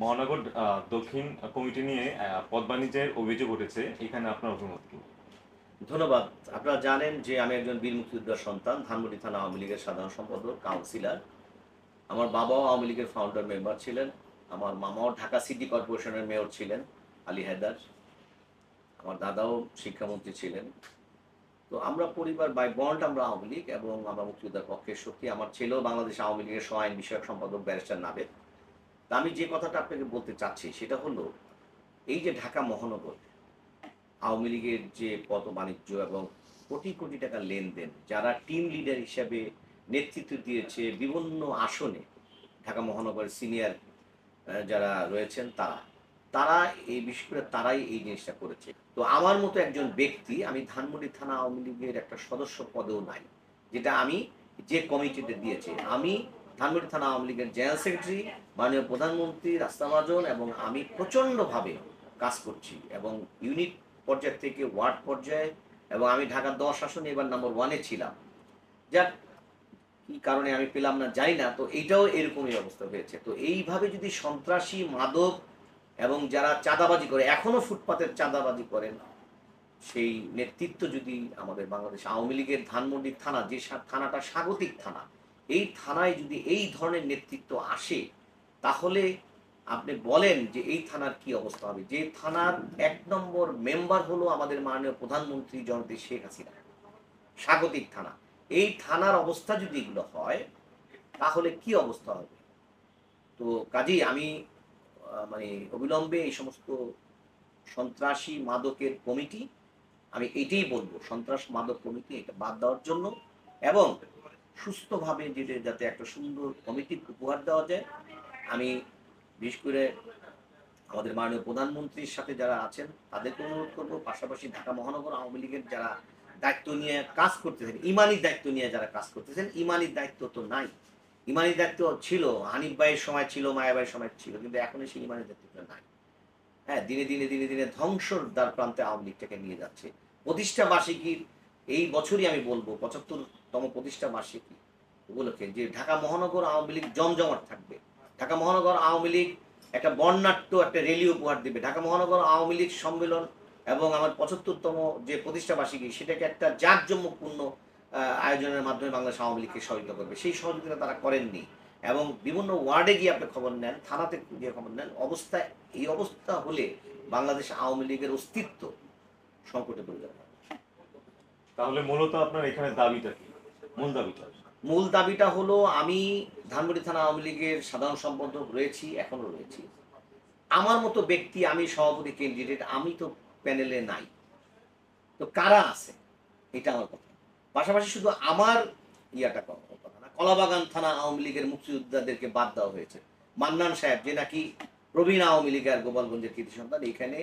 মহানগর দক্ষিণ কমিটি নিয়ে পদ বাণিজ্যের অভিযোগ উঠেছে। এখানে আপনার অভিমত কি? ধন্যবাদ। আপনারা জানেন যে আমি একজন বীর মুক্তিযোদ্ধার সন্তান, ধানমন্ডি থানা আওয়ামী লীগের সাধারণ সম্পাদক, কাউন্সিলর। আমার বাবাও আওয়ামী লীগের ফাউন্ডার মেম্বার ছিলেন। আমার মামাও ঢাকা সিটি কর্পোরেশনের মেয়র ছিলেন, আলী হায়দার। আমার দাদাও শিক্ষামন্ত্রী ছিলেন। তো আমরা পরিবার বাই বন্ড আমরা আওয়ামী লীগ এবং আমরা মুক্তিযোদ্ধার পক্ষের শক্তি। আমার ছেলেও বাংলাদেশ আওয়ামী লীগের সহ বিষয়ক সম্পাদক, ব্যারিস্টার নাবেদ। আমি যে কথাটা আপনাকে বলতে চাচ্ছি সেটা হলো, এই যে ঢাকা মহানগর, আওয়ামী লীগের যে পদ বাণিজ্য এবং কোটি কোটি টাকা লেনদেন, যারা টিম লিডার হিসাবে নেতৃত্ব দিয়েছে বিভিন্ন আসনে ঢাকা মহানগরের সিনিয়র যারা রয়েছেন তারা তারা এই বিশেষ করে তারাই এই জিনিসটা করেছে। তো আমার মতো একজন ব্যক্তি, আমি ধানমন্ডি থানা আওয়ামী লীগের একটা সদস্য পদেও নাই, যেটা আমি যে কমিটিতে দিয়েছে, আমি ধানমন্ডি থানা আওয়ামী লীগের জেনারেল সেক্রেটারি, মাননীয় প্রধানমন্ত্রী রাস্তা রাস্তাবাজন এবং আমি প্রচণ্ডভাবে কাজ করছি এবং ইউনিট পর্যায় থেকে ওয়ার্ড পর্যায়ে এবং আমি ঢাকার দশ আসনে এবার নাম্বার ওয়ানে ছিলাম। যাক, কি কারণে আমি পেলাম না জানি না, তো এইটাও এরকমই অবস্থা হয়েছে। তো এইভাবে যদি সন্ত্রাসী, মাদক এবং যারা চাঁদাবাজি করে এখনও ফুটপাতের চাঁদাবাজি করেন, সেই নেতৃত্ব যদি আমাদের বাংলাদেশ আওয়ামী লীগের ধানমন্ডি থানা, যে থানাটা স্বাগতিক থানা এই থানায় যদি এই ধরনের নেতৃত্ব আসে, তাহলে আপনি বলেন যে এই থানার কি অবস্থা হবে। যে থানার এক নম্বর মেম্বার হলো আমাদের মাননীয় প্রধানমন্ত্রী জনতি শেখ হাসিনা। স্বাগতিক থানা। এই থানার অবস্থা যদি এগুলো হয়, তাহলে কি অবস্থা হবে? তো কাজেই আমি মানে অবিলম্বে এই সমস্ত সন্ত্রাসী মাদকের কমিটি, আমি এটাই বলব, সন্ত্রাস মাদক কমিটি এটা বাদ দেওয়ার জন্য। এবং সুস্থভাবে যেটা যাতে একটা সুন্দর কমিটি উপহার দেওয়া যায়। আমি বিশেষ করে আমাদের মাননীয় প্রধানমন্ত্রীর সাথে যারা আছেন, তাদেরকে অনুরোধ করব, পাশাপাশি ঢাকা মহানগর আওয়ামী লীগের যারা দায়িত্ব নিয়ে কাজ করতেছেন, ইমানির দায়িত্ব নিয়ে যারা কাজ করতেছেন, ইমানির দায়িত্ব তো নাই। ইমানির দায়িত্ব ছিল, হানিফ ভাইয়ের সময় ছিল, মায়া ভাইয়ের সময় ছিল, কিন্তু এখন সেই ইমানির দায়িত্বটা নাই। হ্যাঁ দিনে দিনে দিনে দিনে ধ্বংসর দ্বার প্রান্তে আওয়ামী লীগটাকে নিয়ে যাচ্ছে। প্রতিষ্ঠা বার্ষিকীর এই বছরই আমি বলব পঁচাত্তরতম প্রতিষ্ঠা বার্ষিকী উপলক্ষে যে ঢাকা মহানগর আওয়ামী লীগ জমজমাট থাকবে। ঢাকা মহানগর আওয়ামী লীগ একটা বর্ণাঢ্য একটা র্যালি উপহার দেবে। ঢাকা মহানগর আওয়ামী লীগ সম্মেলন এবং আমার পঁচাত্তরতম যে প্রতিষ্ঠা বার্ষিকী সেটাকে একটা জাঁকজমকপূর্ণ আয়োজনের মাধ্যমে বাংলাদেশ আওয়ামী লীগকে সহযোগিতা করবে। সেই সহযোগিতা তারা করেননি এবং বিভিন্ন ওয়ার্ডে গিয়ে আপনি খবর নেন, থানাতে গিয়ে খবর নেন, অবস্থা, এই অবস্থা হলে বাংলাদেশ আওয়ামী লীগের অস্তিত্ব সংকটে পড়ে যাবে। তাহলে মূলত আপনার এখানে দাবিটা কি? মূল দাবিটা? মূল দাবিটা হলো, আমি ধানমন্ডি থানা আওয়ামী লীগের সাধারণ সম্পাদক রয়েছি এখনও রয়েছি। আমার মতো ব্যক্তি, আমি সভাপতি ক্যান্ডিডেট আমি তো প্যানেলে নাই। তো কারা আছে? এটা আমার কথা। পাশাপাশি শুধু আমার ইয়াটা কথা না, কলাবাগান থানা আওয়ামী লীগের মুক্তিযোদ্ধাদেরকে বাদ দেওয়া হয়েছে। মান্নান সাহেব, যে নাকি প্রবীণ আওয়ামী লীগ আর গোপালগঞ্জের কৃতি সন্তান, এখানে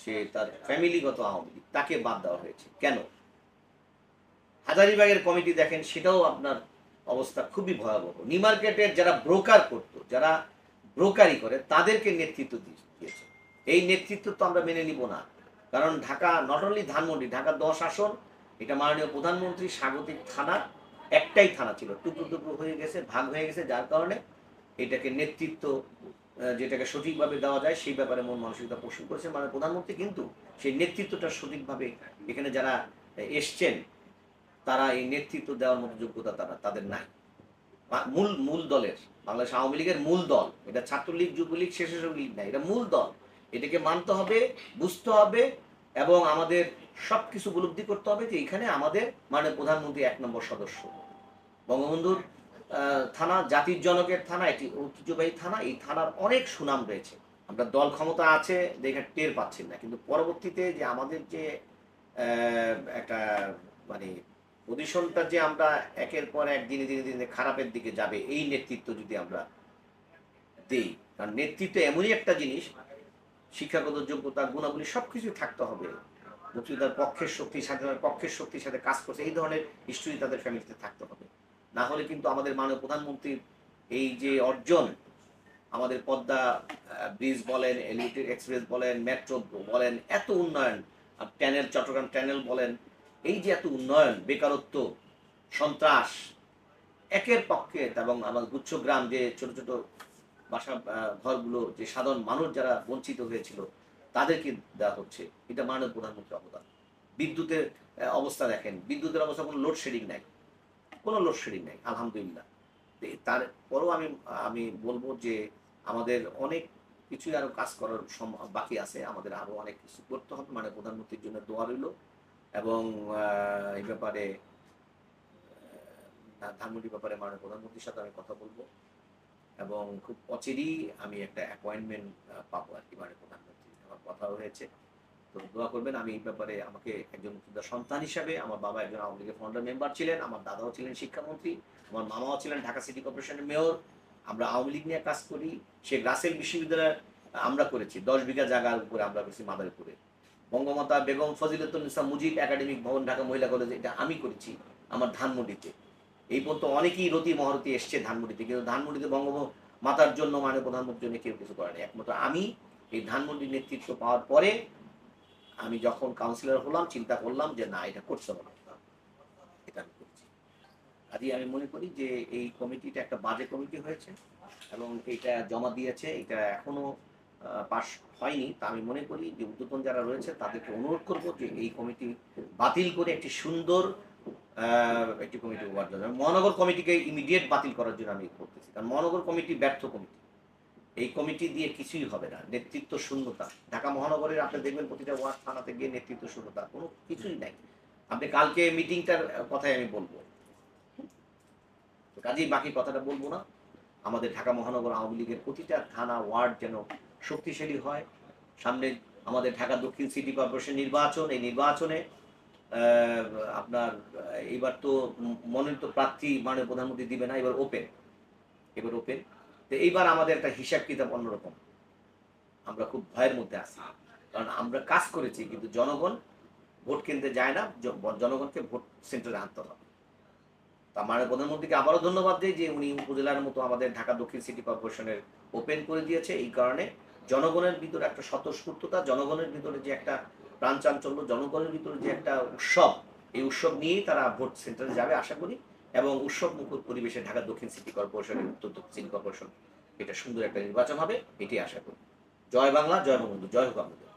সে তার ফ্যামিলিগত আওয়ামী লীগ, তাকে বাদ দেওয়া হয়েছে। কেন? হাজারিবাগের কমিটি দেখেন, সেটাও আপনার অবস্থা খুবই ভয়াবহ। নিউ মার্কেটের যারা ব্রোকার করত, যারা ব্রোকারি করে, তাদেরকে নেতৃত্ব দিয়ে- দিয়েছে। এই নেতৃত্ব তো আমরা মেনে নিব না। কারণ ঢাকা নট অনলি ধানমন্ডি, ঢাকা দশ আসন, এটা মাননীয় প্রধানমন্ত্রী স্বাগতিক থানা, একটাই থানা ছিল। টুকরো টুকরো হয়ে গেছে, ভাগ হয়ে গেছে, যার কারণে এটাকে নেতৃত্ব যেটাকে সঠিকভাবে দেওয়া যায়, সেই ব্যাপারে মন মানসিকতা পোষণ করেছে মানে প্রধানমন্ত্রী। কিন্তু সেই নেতৃত্বটা সঠিকভাবে এখানে যারা এসছেন তারা এই নেতৃত্ব দেওয়ার মতো যোগ্যতা তারা, তাদের নাই। মূল মূল দলের, বাংলাদেশ আওয়ামী লীগের মূল দল। এটা ছাত্রলীগ, যুবলীগ শেষের লীগ না এটা মূল দল। এটাকে মানতে হবে, বুঝতে হবে এবং আমাদের সব কিছু উপলব্ধি করতে হবে যে এখানে আমাদের মানে প্রধানমন্ত্রী এক নম্বর সদস্য। বঙ্গবন্ধুর থানা, জাতির জনকের থানা এটি ঐতিহ্যবাহী থানা, এই থানার অনেক সুনাম রয়েছে। আমরা দল ক্ষমতা আছে, দেখে টের পাচ্ছেন না। কিন্তু পরবর্তীতে যে আমাদের যে একটা মানে পজিশনটা যে আমরা একের পর এক দিনে দিনে দিনে খারাপের দিকে যাবে, এই নেতৃত্ব যদি আমরা দেই, কারণ নেতৃত্ব এমনই একটা জিনিস, শিক্ষাগত যোগ্যতা, গুণাবলী সব কিছু থাকতে হবে। মুক্তিযোদ্ধার পক্ষের শক্তি, স্বাধীনতার পক্ষের শক্তির সাথে কাজ করছে, এই ধরনের হিস্ট্রি তাদের ফ্যামিলিতে থাকতে হবে। না হলে কিন্তু আমাদের মাননীয় প্রধানমন্ত্রীর এই যে অর্জন, আমাদের পদ্মা ব্রিজ বলেন, এলিভেটেড এক্সপ্রেস বলেন, মেট্রো বলেন, এত উন্নয়ন ট্যানেল, চট্টগ্রাম ট্যানেল বলেন এই যে এত উন্নয়ন, বেকারত্ব, সন্ত্রাস, একের পক্ষে এবং আমার গুচ্ছগ্রাম যে ছোট ছোট বাসা ঘরগুলো, যে সাধারণ মানুষ যারা বঞ্চিত হয়েছিল, তাদেরকে দেওয়া হচ্ছে। এটা মাননীয় প্রধানমন্ত্রীর অবদান। বিদ্যুতের অবস্থা দেখেন। বিদ্যুতের অবস্থা কোনো লোডশেডিং নাই। কোনো লোডশেডিং নাই, আলহামদুলিল্লাহ। তারপরও আমি আমি বলব যে আমাদের অনেক কিছুই আরও কাজ করার বাকি আছে। আমাদের আরও অনেক কিছু করতে হবে। মানে প্রধানমন্ত্রীর জন্য দোয়া রইল। এবং এই ব্যাপারে ধানমন্ডির ব্যাপারে মাননীয় প্রধানমন্ত্রীর সাথে আমি কথা বলব এবং খুব অচিরেই আমি একটা অ্যাপয়েন্টমেন্ট পাবো আর কি মাননীয় প্রধানমন্ত্রী আমার কথা হয়েছে। তো দোয়া করবেন, আমি এই ব্যাপারে আমাকে একজন সন্তান হিসাবে, আমার বাবা একজন আওয়ামী লীগের ফাউন্ডার মেম্বার ছিলেন, আমার দাদাও ছিলেন শিক্ষামন্ত্রী, আমার মামাও ছিলেন ঢাকা সিটি কর্পোরেশনের মেয়র আমরা আওয়ামী লীগ নিয়ে কাজ করি, সে রাসেল বিশ্ববিদ্যালয় আমরা করেছি, দশ বিঘা জায়গার উপরে আমরা করেছি মাদারীপুরে। বঙ্গমাতা বেগম ফজিলতুন্নিসা মুজিব একাডেমিক ভবন, ঢাকা মহিলা কলেজে। এটা আমি করেছি আমার ধানমন্ডিতে। এই পর্যন্ত অনেকেই রতি মহরতি এসছে ধানমন্ডিতে, কিন্তু ধানমন্ডিতে বঙ্গ মাতার জন্য মানে প্রধানমন্ত্রীর জন্য কেউ কিছু করেনি। একমাত্র আমি এই ধানমন্ডির নেতৃত্ব পাওয়ার পরে আমি যখন কাউন্সিলর হলাম, চিন্তা করলাম যে না, এটা করতে হবে এটা আমি করছি। কাজে আমি মনে করি যে এই কমিটিটা একটা বাজে কমিটি হয়েছে এবং এটা জমা দিয়েছে, এটা এখনও পাশ হয়নি, তা আমি মনে করি যে উদ্যোতন যারা রয়েছে, তাদেরকে অনুরোধ করব যে এই কমিটি বাতিল করে একটি সুন্দর একটি কমিটি উপহার দেওয়া। মহানগর কমিটিকে ইমিডিয়েট বাতিল করার জন্য আমি করতেছি। কারণ মহানগর কমিটি ব্যর্থ কমিটি। এই কমিটি দিয়ে কিছুই হবে না। নেতৃত্ব শূন্যতা। ঢাকা মহানগরের আপনি দেখবেন প্রতিটা ওয়ার্ড থানাতে গিয়ে নেতৃত্ব শূন্যতা। কোনো কিছুই নাই। আপনি কালকে মিটিংটার কথাই আমি বলব। কাজেই বাকি কথাটা বলব না। আমাদের ঢাকা মহানগর আওয়ামী লীগের প্রতিটা থানা, ওয়ার্ড যেন শক্তিশালী হয়। সামনে আমাদের ঢাকা দক্ষিণ সিটি কর্পোরেশন নির্বাচন, এই নির্বাচনে আপনার এবার তো মনোনীত প্রার্থী মানে প্রধানমন্ত্রী দিবে না, এবার ওপেন এবার ওপেন তো এইবার আমাদের একটা হিসাব কিতাব অন্যরকম। আমরা খুব ভয়ের মধ্যে আছি। কারণ আমরা কাজ করেছি, কিন্তু জনগণ ভোট কেন্দ্রে যায় না জনগণকে ভোট সেন্টারে আনতে হবে। মাননীয় প্রধানমন্ত্রীকে আবারও ধন্যবাদ দিই যে উনি উপজেলার মতো আমাদের ঢাকা দক্ষিণ সিটি কর্পোরেশনের ওপেন করে দিয়েছে এই কারণে? জনগণের ভিতরে একটা স্বতঃস্ফূর্ততা, জনগণের ভিতরে যে একটা প্রাণ চাঞ্চল্য, জনগণের ভিতরে যে একটা উৎসব, এই উৎসব নিয়েই তারা ভোট সেন্টারে যাবে আশা করি। এবং উৎসব মুখর পরিবেশে ঢাকা দক্ষিণ সিটি কর্পোরেশনের উত্তর দক্ষিণ সিটি কর্পোরেশন, এটা সুন্দর একটা নির্বাচন হবে এটি আশা করি। জয় বাংলা, জয় বঙ্গবন্ধু, জয় হোক আমাদের।